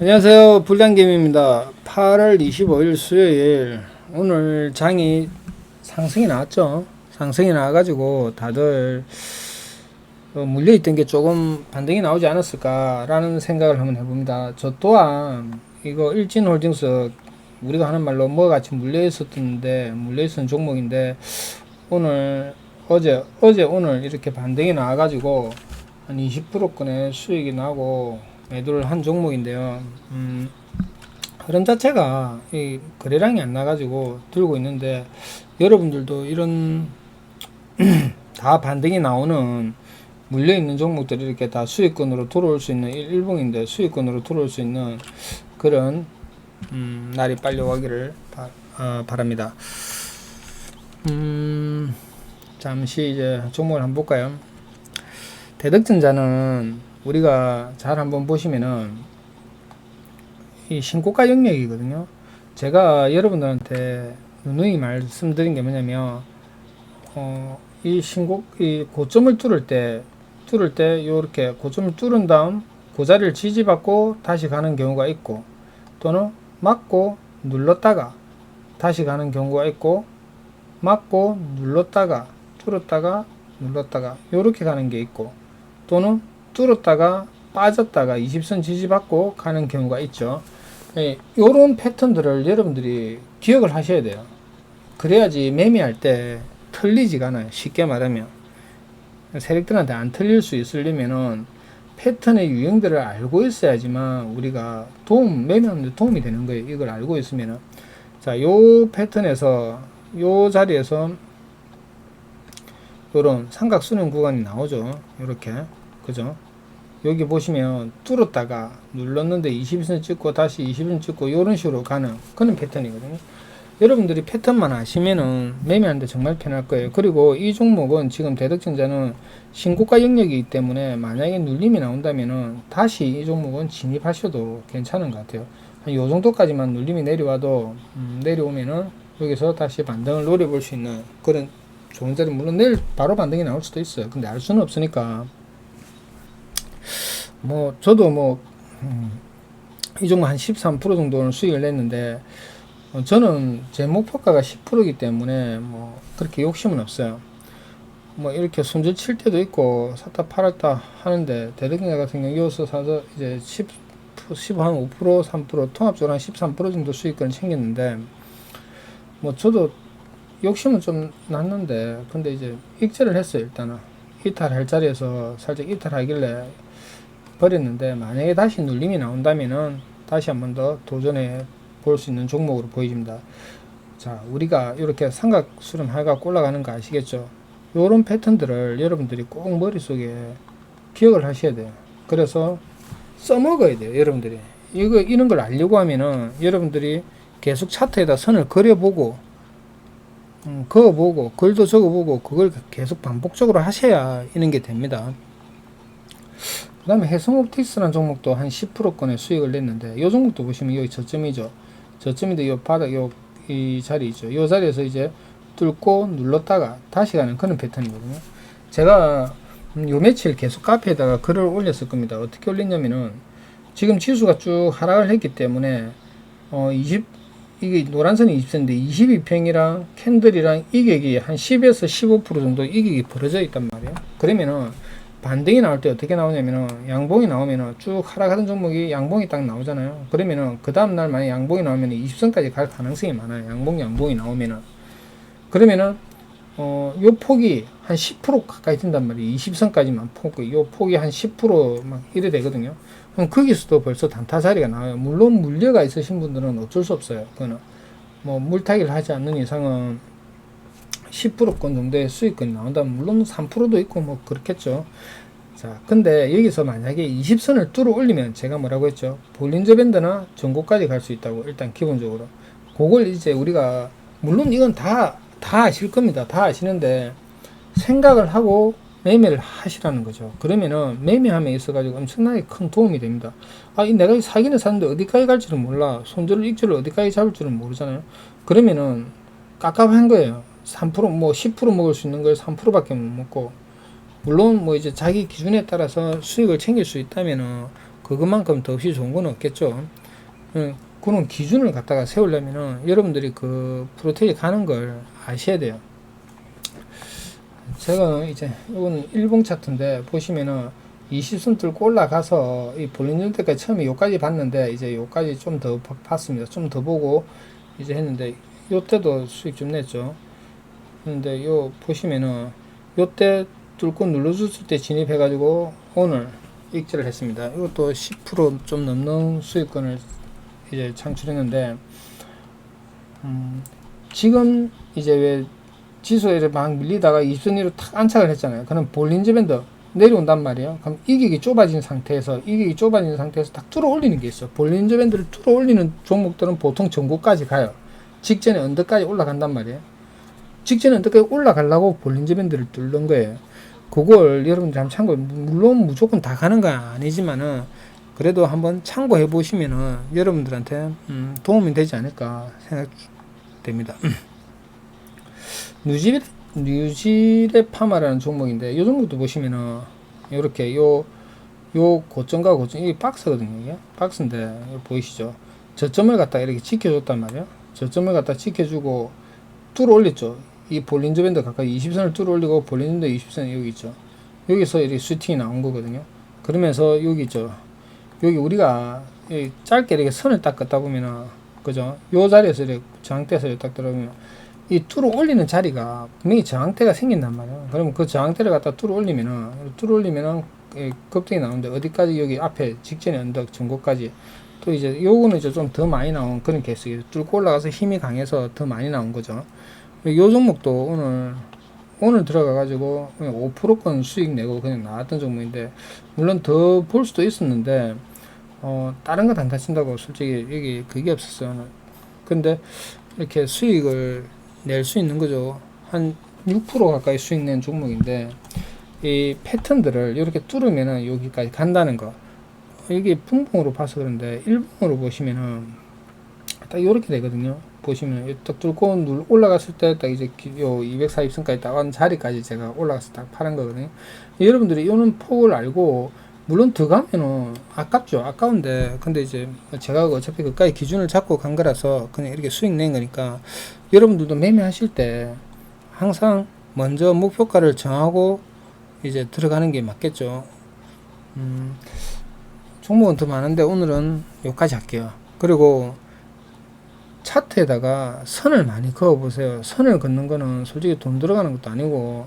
안녕하세요. 불량개미입니다. 8월 25일 수요일. 오늘 장이 상승이 나왔죠. 상승이 나와가지고 다들 어, 물려있던 게 조금 반등이 나오지 않았을까라는 생각을 한번 해봅니다. 저 또한 이거 일진홀딩스 우리가 하는 말로 뭐 같이 물려있었던데 물려있었던 종목인데 오늘 어제 어제 오늘 이렇게 반등이 나와가지고 한 20%권의 수익이 나고 매도를 한 종목인데요. 음, 흐름 자체가 이 거래량이 안 나가지고 들고 있는데 여러분들도 이런 다 반등이 나오는 물려 있는 종목들이 이렇게 다 수익권으로 들어올 수 있는 일- 일봉인데 수익권으로 들어올 수 있는 그런 음, 날이 빨리 오기를 바, 어, 바랍니다. 음, 잠시 이제 종목을 한번 볼까요? 대덕전자는 우리가 잘 한번 보시면은 이 신고가 영역이거든요. 제가 여러분들한테 누누이 말씀드린 게 뭐냐면 어, 이 신고 이 고점을 뚫을 때 뚫을 때 요렇게 고점을 뚫은 다음 그 자리를 지지받고 다시 가는 경우가 있고 또는 맞고 눌렀다가 다시 가는 경우가 있고 맞고 눌렀다가 뚫었다가 눌렀다가 요렇게 가는 게 있고 또는 뚫었다가 빠졌다가 20선 지지받고 가는 경우가 있죠. 예, 요런 패턴들을 여러분들이 기억을 하셔야 돼요. 그래야지 매매할 때 틀리지가 않아요. 쉽게 말하면. 세력들한테 안 틀릴 수 있으려면은 패턴의 유형들을 알고 있어야지만 우리가 도움, 매매하는데 도움이 되는 거예요. 이걸 알고 있으면은. 자, 요 패턴에서, 요 자리에서 요런 삼각 수능 구간이 나오죠. 요렇게. 그죠? 여기 보시면 뚫었다가 눌렀는데 20선 찍고 다시 20선 찍고 이런 식으로 가는 그런 패턴이거든요. 여러분들이 패턴만 아시면은 매매하는데 정말 편할 거예요. 그리고 이 종목은 지금 대덕전자는 신고가 영역이기 때문에 만약에 눌림이 나온다면은 다시 이 종목은 진입하셔도 괜찮은 것 같아요. 한 요 정도까지만 눌림이 내려와도 음, 내려오면은 여기서 다시 반등을 노려볼 수 있는 그런 좋은 자리 물론 내일 바로 반등이 나올 수도 있어요. 근데 알 수는 없으니까 뭐 저도 뭐이 종목 한 13% 정도는 수익을 냈는데 어, 저는 제 목표가가 10%이기 때문에 뭐 그렇게 욕심은 없어요. 뭐 이렇게 손절 칠 때도 있고 샀다 팔았다 하는데 대리기자 같은 경우 여기서 사서 이제 10, 15한 5% 3% 통합적으로 한 13% 정도 수익권을 챙겼는데 뭐 저도 욕심은 좀 났는데 근데 이제 익절을 했어요 일단은 이탈할 자리에서 살짝 이탈하길래 버렸는데 만약에 다시 눌림이 나온다면은 다시 한번 더 도전해 볼 수 있는 종목으로 보여집니다. 자, 우리가 이렇게 삼각 수렴 해갖고 올라가는 거 아시겠죠? 요런 패턴들을 여러분들이 꼭 머릿속에 기억을 하셔야 돼요. 그래서 써먹어야 돼요, 여러분들이. 이거, 이런 걸 알려고 하면은 여러분들이 계속 차트에다 선을 그려보고, 음, 그어보고, 글도 적어보고, 그걸 계속 반복적으로 하셔야 이런 게 됩니다. 그 다음에 해성옵틱스라는 종목도 한 10%권의 수익을 냈는데 이 종목도 보시면 여기 저점이죠. 저점인데 이 바닥 요 이 자리죠. 이 자리에서 이제 뚫고 눌렀다가 다시 가는 그런 패턴이거든요. 제가 음, 요 며칠 계속 카페에다가 글을 올렸을 겁니다. 어떻게 올렸냐면은 지금 지수가 쭉 하락을 했기 때문에 어 20, 이게 노란선이 20선인데 22평이랑 캔들이랑 이격이 한 10에서 15% 정도 이격이 벌어져 있단 말이에요. 그러면은 반등이 나올 때 어떻게 나오냐면은 양봉이 나오면은 쭉 하락하던 종목이 양봉이 딱 나오잖아요. 그러면은 그 다음 날 만약 양봉이 나오면 20선까지 갈 가능성이 많아요. 양봉 양봉이 나오면은 그러면은 어요 폭이 한 10% 가까이 된단 말이에요. 20선까지만 폭이 요 폭이 한 10%막 이래 되거든요. 그럼 거기서도 벌써 단타 자리가 나와요. 물론 물려가 있으신 분들은 어쩔 수 없어요. 그거는 뭐 물타기를 하지 않는 이상은 10%권 정도의 수익권이 나온다면 물론 3%도 있고 뭐 그렇겠죠. 자, 근데 여기서 만약에 20선을 뚫어 올리면 제가 뭐라고 했죠? 볼린저 밴드나 전고까지 갈 수 있다고 일단 기본적으로. 그걸 이제 우리가 물론 이건 다 다 아실 겁니다. 다 아시는데 생각을 하고 매매를 하시라는 거죠. 그러면은 매매함에 있어 가지고 엄청나게 큰 도움이 됩니다. 아, 이 내가 이 사기는 샀는데 어디까지 갈지는 몰라. 손절을 익절을 어디까지 잡을 줄은 모르잖아요. 그러면은 깝깝한 거예요. 3%뭐 10% 먹을 수 있는 걸 3%밖에 못 먹고 물론 뭐 이제 자기 기준에 따라서 수익을 챙길 수 있다면은 그것만큼 더없이 좋은 건 없겠죠. 예, 그런 기준을 갖다가 세우려면은 여러분들이 그 프로테이 가는 걸 아셔야 돼요. 제가 이제 이건 일봉 차트인데 보시면은 20선 뚫고 올라가서 이 볼린전 때까지 처음에 요까지 봤는데 이제 요까지 좀 더 봤습니다. 좀 더 보고 이제 했는데 요때도 수익 좀 냈죠. 근데 요 보시면은 요때 뚫고 눌러줬을 때 진입해가지고 오늘 익절을 했습니다. 이것도 10%좀 넘는 수익권을 이제 창출했는데 음, 지금 이제 왜 지수에 막 밀리다가 20선위로 탁 안착을 했잖아요. 그럼 볼린저 밴드 내려온단 말이에요. 그럼 이격이 좁아진 상태에서 이격이 좁아진 상태에서 딱 뚫어 올리는 게 있어. 볼린저 밴드를 뚫어 올리는 종목들은 보통 전고까지 가요. 직전에 언더까지 올라간단 말이에요. 직전에 언더까지 올라가려고 볼린저 밴드를 뚫는 거예요. 그걸 여러분들 한번 참고 물론 무조건 다 가는 건 아니지만은 그래도 한번 참고해 보시면은 여러분들한테 음, 도움이 되지 않을까 생각됩니다. 뉴질 뉴질의 파마라는 종목인데 이 종목도 보시면은 이렇게 요 요 고점과 고점 이게 박스거든요 이게 박스인데 보이시죠 저점을 갖다 이렇게 지켜줬단 말이에요 저점을 갖다 지켜주고 뚫어 올렸죠 이 볼린저 밴드 가까이 20선을 뚫어 올리고 볼린저 밴드 20선이 여기 있죠. 여기서 이렇게 슈팅이 나온 거거든요. 그러면서 여기 있죠. 여기 우리가 여기 짧게 이렇게 선을 딱 긋다 보면은 그죠? 요 자리에서 이렇게 저항대에서 딱 들어오면 이 뚫어 올리는 자리가 분명히 저항대가 생긴단 말이에요. 그러면 그 저항대를 갖다 뚫어 올리면은 뚫어 올리면은 이 급등이 나오는데 어디까지 여기 앞에 직전에 언덕 전고까지 또 이제 요거는 이제 좀 더 많이 나온 그런 케이스 뚫고 올라가서 힘이 강해서 더 많이 나온 거죠. 요 종목도 오늘 오늘 들어가 가지고 5%권 수익 내고 그냥 나왔던 종목인데 물론 더 볼 수도 있었는데 어 다른 거안 다친다고 솔직히 여기 그게 없었어요. 근데 이렇게 수익을 낼 수 있는 거죠. 한 6% 가까이 수익 낸 종목인데 이 패턴들을 이렇게 뚫으면은 여기까지 간다는 거. 이게 분봉으로 봐서 그런데 일봉으로 보시면은 딱 이렇게 되거든요. 보시면 딱 뚫고 눌 올라갔을 때 딱 이제 기- 요 240선까지 딱온 자리까지 제가 올라가서 딱 파는 거거든요. 여러분들이 이런 폭을 알고 물론 더 가면은 아깝죠. 아까운데 근데 이제 제가 어차피 그까지 기준을 잡고 간 거라서 그냥 이렇게 수익 낸 거니까 여러분들도 매매하실 때 항상 먼저 목표가를 정하고 이제 들어가는 게 맞겠죠. 음, 종목은 더 많은데 오늘은 여기까지 할게요. 그리고 차트에다가 선을 많이 그어 보세요. 선을 긋는 거는 솔직히 돈 들어가는 것도 아니고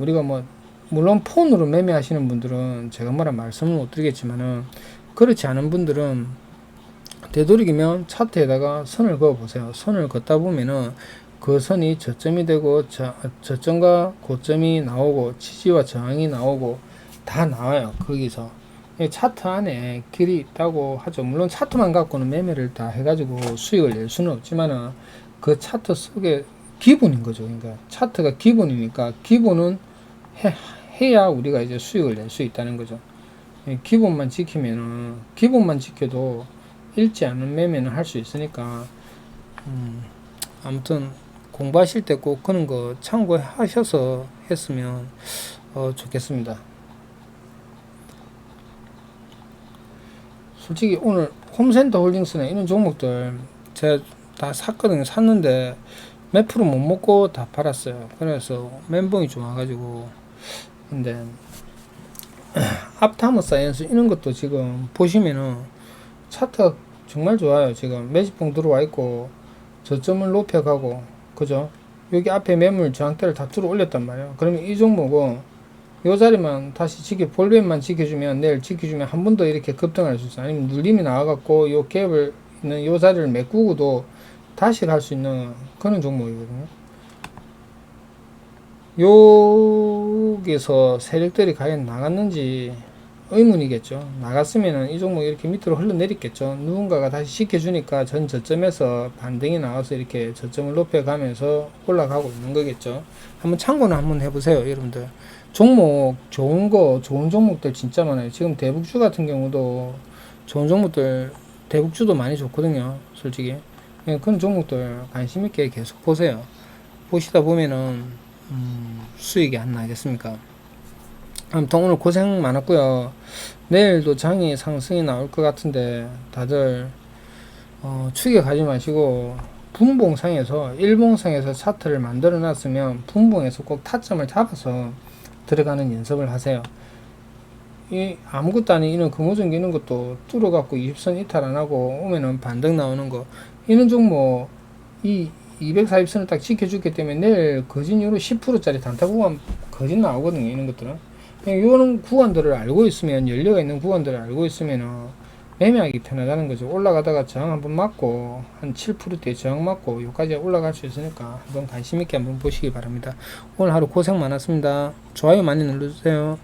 우리가 뭐 물론 폰으로 매매하시는 분들은 제가 뭐라 말씀을 못 드리겠지만은 그렇지 않은 분들은 되도록이면 차트에다가 선을 그어 보세요. 선을 긋다 보면은 그 선이 저점이 되고 저, 저점과 고점이 나오고 지지와 저항이 나오고 다 나와요. 거기서 이 차트 안에 길이 있다고 하죠. 물론 차트만 갖고는 매매를 다 해가지고 수익을 낼 수는 없지만은 그 차트 속에 기본인 거죠. 그러니까 차트가 기본이니까 기본은 해, 해야 우리가 이제 수익을 낼 수 있다는 거죠. 이 기본만 지키면은 기본만 지켜도 잃지 않은 매매는 할 수 있으니까 음, 아무튼 공부하실 때 꼭 그런 거 참고하셔서 했으면 어, 좋겠습니다. 솔직히 오늘 홈센터 홀딩스나 이런 종목들 제가 다 샀거든요. 샀는데 몇 프로 못 먹고 다 팔았어요. 그래서 멘붕이 좀 와가지고 근데 앞타머 사이언스 이런 것도 지금 보시면은 차트가 정말 좋아요. 지금 매집봉 들어와 있고 저점을 높여가고 그죠? 여기 앞에 매물 저항대를 다 들어 올렸단 말이에요. 그러면 이 종목은 요 자리만 다시 지켜 볼륨만 지켜주면 내일 지켜주면 한 번 더 이렇게 급등할 수 있어요. 아니면 눌림이 나와갖고 요 갭을 있는 요 자리를 메꾸고도 다시 갈 수 있는 그런 종목이거든요. 여기서 세력들이 과연 나갔는지 의문이겠죠. 나갔으면은 이 종목 이렇게 밑으로 흘러내렸겠죠. 누군가가 다시 지켜주니까 전 저점에서 반등이 나와서 이렇게 저점을 높여가면서 올라가고 있는 거겠죠. 한번 참고는 한번 해보세요, 여러분들. 종목 좋은 거 좋은 종목들 진짜 많아요. 지금 대북주 같은 경우도 좋은 종목들 대북주도 많이 좋거든요. 솔직히 예, 그런 종목들 관심 있게 계속 보세요. 보시다 보면은 음, 수익이 안 나겠습니까? 아무튼 오늘 고생 많았고요. 내일도 장이 상승이 나올 것 같은데 다들 어, 추격하지 마시고 분봉상에서 일봉상에서 차트를 만들어 놨으면 분봉에서 꼭 타점을 잡아서 들어가는 연습을 하세요. 이 아무것도 아닌 이런 금호전기 이런 것도 뚫어갖고 20선 이탈 안 하고 오면은 반등 나오는 거 이런 종목 이 240선을 딱 지켜주기 때문에 내일 거진 이후로 10%짜리 단타 구간 거진 나오거든요 이런 것들은 이런 구간들을 알고 있으면 연료가 있는 구간들을 알고 있으면은 매매하기 편하다는 거죠. 올라가다가 저항 한번 맞고 한 7%대 저항 맞고 여기까지 올라갈 수 있으니까 한번 관심 있게 한번 보시기 바랍니다. 오늘 하루 고생 많았습니다. 좋아요 많이 눌러주세요